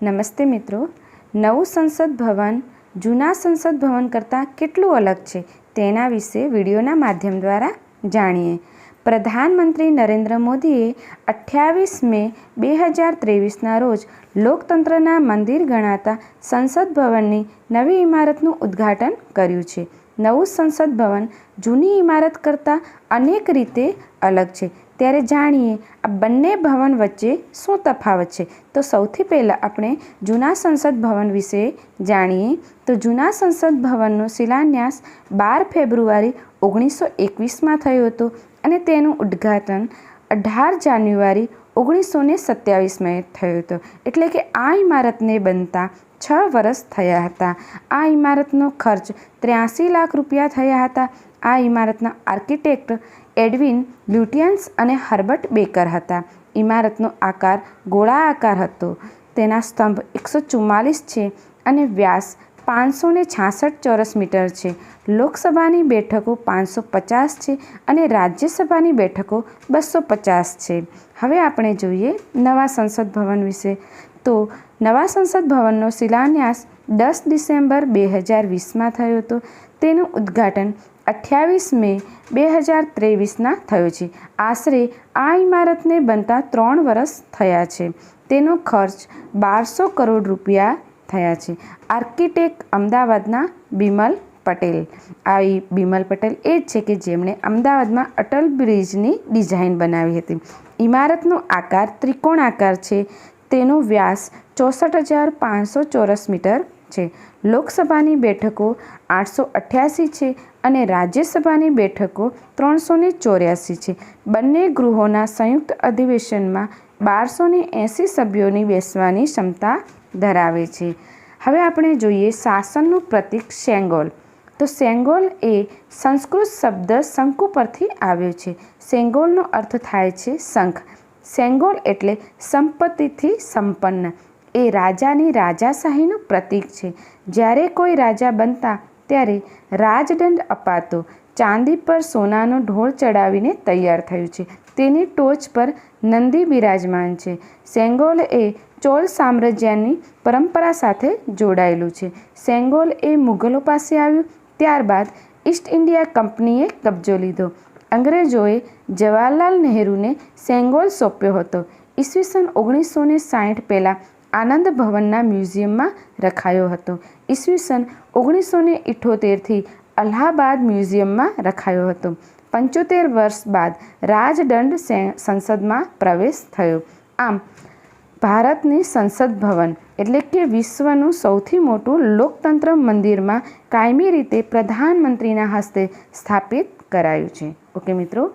નમસ્તે મિત્રો. નવું સંસદ ભવન, જૂના સંસદ ભવન કરતાં કેટલું અલગ છે તેના વિશે વિડીયોના માધ્યમ દ્વારા જાણીએ. પ્રધાનમંત્રી નરેન્દ્ર મોદીએ અઠ્યાવીસ મે બે હજાર ત્રેવીસના રોજ લોકતંત્રના મંદિર ગણાતા સંસદ ભવનની નવી ઇમારતનું ઉદ્ઘાટન કર્યું છે. નવું સંસદ ભવન જૂની ઇમારત કરતાં અનેક રીતે અલગ છે. ત્યારે જાણીએ આ બંને ભવન વચ્ચે શું તફાવત છે. તો સૌથી પહેલાં આપણે જૂના સંસદ ભવન વિશે જાણીએ. તો જૂના સંસદ ભવનનો શિલાન્યાસ બાર ફેબ્રુઆરી ઓગણીસો એકવીસમાં થયો હતો અને તેનું ઉદ્ઘાટન અઢાર જાન્યુઆરી ઓગણીસો ને સત્યાવીસમાં થયો હતો. એટલે કે આ ઇમારતને બનતા છ વર્ષ થયા હતા. આ ઇમારતનો ખર્ચ ત્ર્યાસી લાખ રૂપિયા થયા હતા. આ ઇમારતના આર્કિટેક્ટ એડવિન લ્યુટિયન્સ અને હર્બર્ટ બેકર હતા. ઇમારતનો આકાર ગોળા આકાર હતો. તેના સ્તંભ એકસો ચુમ્માલીસ છે અને વ્યાસ પાંચસો ને છાસઠ ચોરસ મીટર છે. લોકસભાની બેઠકો પાંચસો પચાસ છે અને રાજ્યસભાની બેઠકો બસો પચાસ છે. હવે આપણે જોઈએ નવા સંસદ ભવન વિશે. તો નવા સંસદ ભવનનો શિલાન્યાસ દસ ડિસેમ્બર બે હજાર વીસમાં થયો હતો. તેનું ઉદ્ઘાટન અઠ્યાવીસ મે બે હજાર ત્રેવીસના થયો છે. આશરે આ ઇમારતને બનતા ત્રણ વર્ષ થયા છે. તેનો ખર્ચ બારસો કરોડ રૂપિયા થયા છે. આર્કિટેક્ટ અમદાવાદના બિમલ પટેલ. આવી બિમલ પટેલ એ જ છે કે જેમણે અમદાવાદમાં અટલ બ્રિજની ડિઝાઇન બનાવી હતી. ઇમારતનો આકાર ત્રિકોણાકાર છે. તેનો વ્યાસ ચોસઠ હજાર પાંચસો ચોરસ મીટર છે. લોકસભાની બેઠકો આઠસો અઠ્યાસી છે અને રાજ્યસભાની બેઠકો ત્રણસો ને ચોર્યાસી છે. બંને ગૃહોના સંયુક્ત અધિવેશનમાં બારસો ને એંસી સભ્યોની બેસવાની ક્ષમતા ધરાવે છે. હવે આપણે જોઈએ શાસનનું પ્રતીક સેંગોલ. તો સેંગોલ એ સંસ્કૃત શબ્દ શંકુ પરથી આવ્યો છે. સેંગોલનો અર્થ થાય છે શંખ. સેંગોલ એટલે સંપત્તિથી સંપન્ન. એ રાજાની રાજાશાહીનું પ્રતીક છે. જ્યારે કોઈ રાજા બનતા ત્યારે રાજદંડ અપાતો. ચાંદી પર સોનાનો ઢોળ ચડાવીને તૈયાર થયું છે. તેની ટોચ પર નંદી બિરાજમાન છે. સેંગોલ એ ચોલ સામ્રાજ્યની પરંપરા સાથે જોડાયેલું છે. સેંગોલ એ મુઘલો પાસે આવ્યું. ત્યારબાદ ઈસ્ટ ઇન્ડિયા કંપનીએ કબજો લીધો. અંગ્રેજોએ જવાહરલાલ નહેરુને સેંગોલ સોંપ્યો હતો. ઈસવીસન ઓગણીસો ને સાઠ પહેલાં આનંદ ભવનના મ્યુઝિયમમાં રખાયો હતો. ઈસવીસન ઓગણીસો ને ઇઠોતેરથી અલ્હાબાદ મ્યુઝિયમમાં રખાયો હતો. પંચોતેર વર્ષ બાદ રાજદંડ સંસદમાં પ્રવેશ થયો. આમ, ભારતની સંસદ ભવન એટલે કે વિશ્વનું સૌથી મોટું લોકતંત્ર મંદિરમાં કાયમી રીતે પ્રધાનમંત્રીના હસ્તે સ્થાપિત કરાયું છે. ઓકે મિત્રો?